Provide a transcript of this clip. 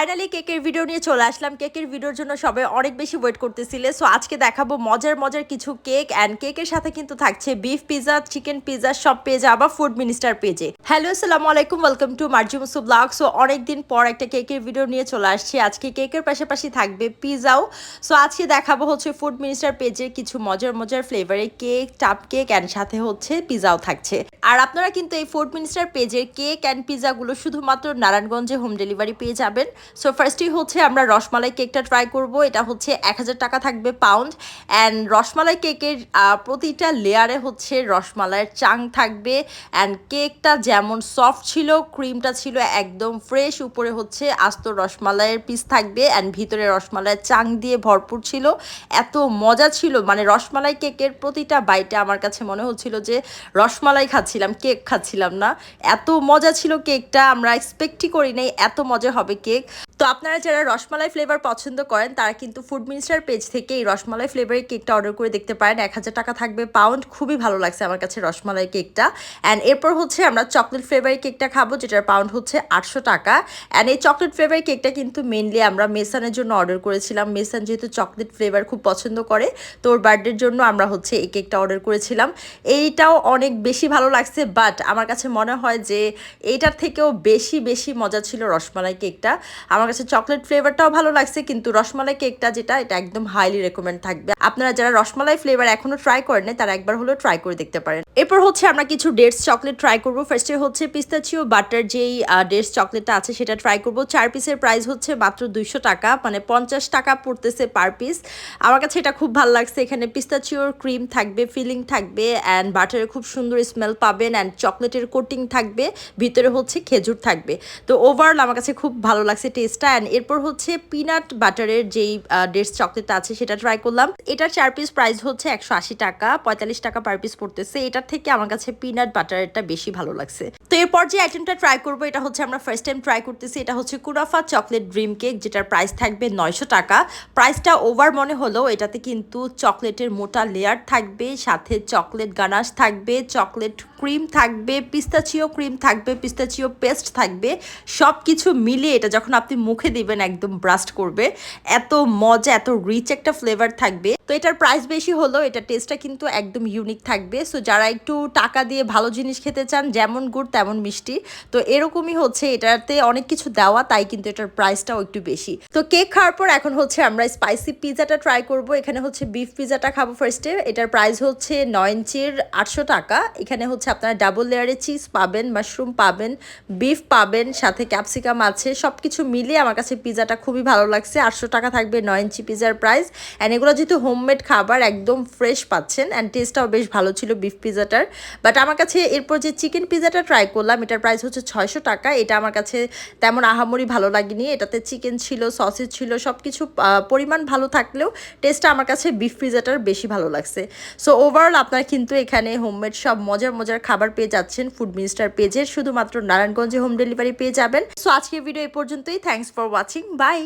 Finally কেকের video নিয়ে চলে আসলাম। কেকের ভিডিওর জন্য সবাই অনেক বেশি ওয়েট করতেছিলে। সো আজকে দেখাবো মজার মজার কিছু কেক অ্যান্ড কেকের সাথে কিন্তু থাকছে বিফ পিজা চিকেন পিজা সব পেজে আবার ফুড মিনিস্টার পেজে হ্যালো আসসালামু আলাইকুম ওয়েলকাম টু মার্জিমুসু ব্লগ সো অনেকদিন পর একটা কেকের ভিডিও নিয়ে চলে আসছি। আজকে কেকের পাশাপাশি থাকবে পিজাও সো আজকে দেখাবো হচ্ছে ফুড মিনিস্টার পেজের কিছু মজার মজার ফ্লেভারে কেক টাপ কেক অ্যান্ড সাথে হচ্ছে পিজাও থাকছে। আর আপনারা কিন্তু এই ফুড মিনিস্টার পেজের কেক অ্যান্ড পিজাগুলো শুধুমাত্র নারায়ণগঞ্জে হোম ডেলিভারি পেয়ে যাবেন। সো ফার্স্টই হচ্ছে আমরা রসমালাই কেকটা ট্রাই করব। এটা হচ্ছে এক হাজার টাকা থাকবে পাউন্ড অ্যান্ড রসমালাই কেকের প্রতিটা লেয়ারে হচ্ছে রসমালাইয়ের চাং থাকবে। অ্যান্ড কেকটা যেমন সফট ছিল ক্রিমটা ছিল একদম ফ্রেশ উপরে হচ্ছে আস্ত রসমালাইয়ের পিস থাকবে। অ্যান্ড ভিতরে রসমালাইয়ের চাং দিয়ে ভরপুর ছিল। এত মজা ছিল। মানে রসমালাই কেকের প্রতিটা বাইটে আমার কাছে মনে হচ্ছিল যে রসমালাই খাচ্ছিলাম কেক খাচ্ছিলাম না। এত মজা ছিল কেকটা আমরা এক্সপেক্টই করি নাই, এত মজা হবে কেক আপনারা যারা রসমালাই ফ্লেভার পছন্দ করেন, তারা কিন্তু ফুড মিনিস্টার পেজ থেকে এই রসমালাই ফ্লেভারের কেকটা অর্ডার করে দেখতে পারেন। এক হাজার টাকা থাকবে পাউন্ড খুবই ভালো লাগছে আমার কাছে রসমালাই কেকটা অ্যান্ড এরপর হচ্ছে আমরা চকলেট ফ্লেভারের কেকটা খাব, যেটার পাউন্ড হচ্ছে আটশো টাকা। অ্যান্ড এই চকলেট ফ্লেভারের কেকটা কিন্তু মেনলি আমরা মেসানের জন্য অর্ডার করেছিলাম। মেসান যেহেতু চকলেট ফ্লেভার খুব পছন্দ করে, তো ওর বার্থডের জন্য আমরা হচ্ছে এই কেকটা অর্ডার করেছিলাম। এইটাও অনেক বেশি ভালো লাগছে বাট আমার কাছে মনে হয় যে এইটার থেকেও বেশি বেশি মজা ছিল রসমালাই কেকটা আমার কাছে চকলেট ফ্লেভারটাও ভালো লাগছে, কিন্তু রসমালাই কেকটা যেটা, এটা একদম হাইলি রেকমেন্ড থাকবে। আপনারা যারা রসমালাই ফ্লেভার এখনও ট্রাই করেন তারা একবার হলেও ট্রাই করে দেখতে পারেন। এরপর হচ্ছে আমরা কিছু ডেটস চকলেট ট্রাই করব। ফার্স্টে হচ্ছে পিস্তাচিও বাটার যেই ডেটস চকলেটটা আছে, সেটা ট্রাই করব। চার পিসের প্রাইস হচ্ছে মাত্র দুইশো টাকা মানে পঞ্চাশ টাকা পড়তেছে পার পিস আমার কাছে এটা খুব ভালো লাগছে, এখানে পিস্তাচিওর ক্রিম থাকবে ফিলিং থাকবে অ্যান্ড বাটারের খুব সুন্দর স্মেল পাবেন অ্যান্ড চকলেটের কোটিং থাকবে, ভিতরে হচ্ছে খেজুর থাকবে। তো ওভারঅল আমার কাছে খুব ভালো লাগছে টেস্টটা অ্যান্ড এরপর হচ্ছে পিনাট বাটারের যেই ডেটস চকলেটটা আছে সেটা ট্রাই করলাম। এটার চার পিস প্রাইস হচ্ছে একশো আশি টাকা, পঁয়তাল্লিশ টাকা পার পিস পড়তেছে। এটার থেকে আমার কাছে পিনাট বাটারেরটা বেশি ভালো লাগছে। তো এরপর যে আইটেমটা ট্রাই করব, এটা হচ্ছে আমরা ফার্স্ট টাইম ট্রাই করতেছি। এটা হচ্ছে কুরাফা চকলেট ড্রিম কেক যেটার প্রাইস থাকবে নয়শো টাকা। প্রাইসটা ওভার মনে হলেও এটাতে কিন্তু চকলেটের মোটা লেয়ার থাকবে, সাথে চকলেট গানাশ থাকবে চকলেট ক্রিম থাকবে পিস্তাচিও ক্রিম থাকবে পিস্তাচিও পেস্ট থাকবে। সব কিছু মিলিয়ে এটা যখন আপনি মুখে দিবেন, একদম ব্রাস্ট করবে। এত মজা, এত রিচ একটা ফ্লেভার থাকবে। তো এটার প্রাইস বেশি হলেও এটা টেস্টটা কিন্তু একদম ইউনিক থাকবে। সো যারা একটু টাকা দিয়ে ভালো জিনিস খেতে চান, যেমন গুড়, তেমন মিষ্টি। তো এরকমই হচ্ছে, এটাতে অনেক কিছু দেওয়া, তাই কিন্তু এটার প্রাইসটাও একটু বেশি। তো কেক খাওয়ার পর এখন হচ্ছে আমরা স্পাইসি পিজাটা ট্রাই করব। এখানে হচ্ছে বিফ পিজাটা খাব ফার্স্টে এটার প্রাইস হচ্ছে নয় ইঞ্চির আটশো টাকা। এখানে হচ্ছে আপনারা ডাবল লেয়ারে চিজ পাবেন মাশরুম পাবেন বিফ পাবেন, সাথে ক্যাপসিকাম আছে সব কিছু মিলিয়ে আমার কাছে পিজাটা খুবই ভালো লাগছে। আটশো টাকা থাকবে নয় ইঞ্চি পিজার প্রাইস অ্যান্ড এগুলো যেহেতু হোমমেড খাবার, একদম ফ্রেশ পাচ্ছেন। অ্যান্ড টেস্টটাও বেশ ভালো ছিল বিফ পিজাটার বাট আমার কাছে এরপর যে চিকেন পিজাটা ট্রাই করলাম, এটার প্রাইস হচ্ছে ছয়শো টাকা। এটা আমার কাছে তেমন আহামরি ভালো লাগেনি। এটাতে চিকেন ছিল সসেজ ছিল সব কিছু পরিমাণ ভালো থাকলেও টেস্টটা আমার কাছে বিফ পিজাটার বেশি ভালো লাগছে। সো ওভারঅল আপনারা কিন্তু এখানে হোমমেড সব মজার মজার খাবার পেয়ে যাচ্ছেন। ফুড মিনিস্টার পেজের শুধুমাত্র নারায়ণগঞ্জে হোম ডেলিভারি পেয়ে যাবেন। সো আজকের ভিডিও এই পর্যন্তই। Thanks for watching by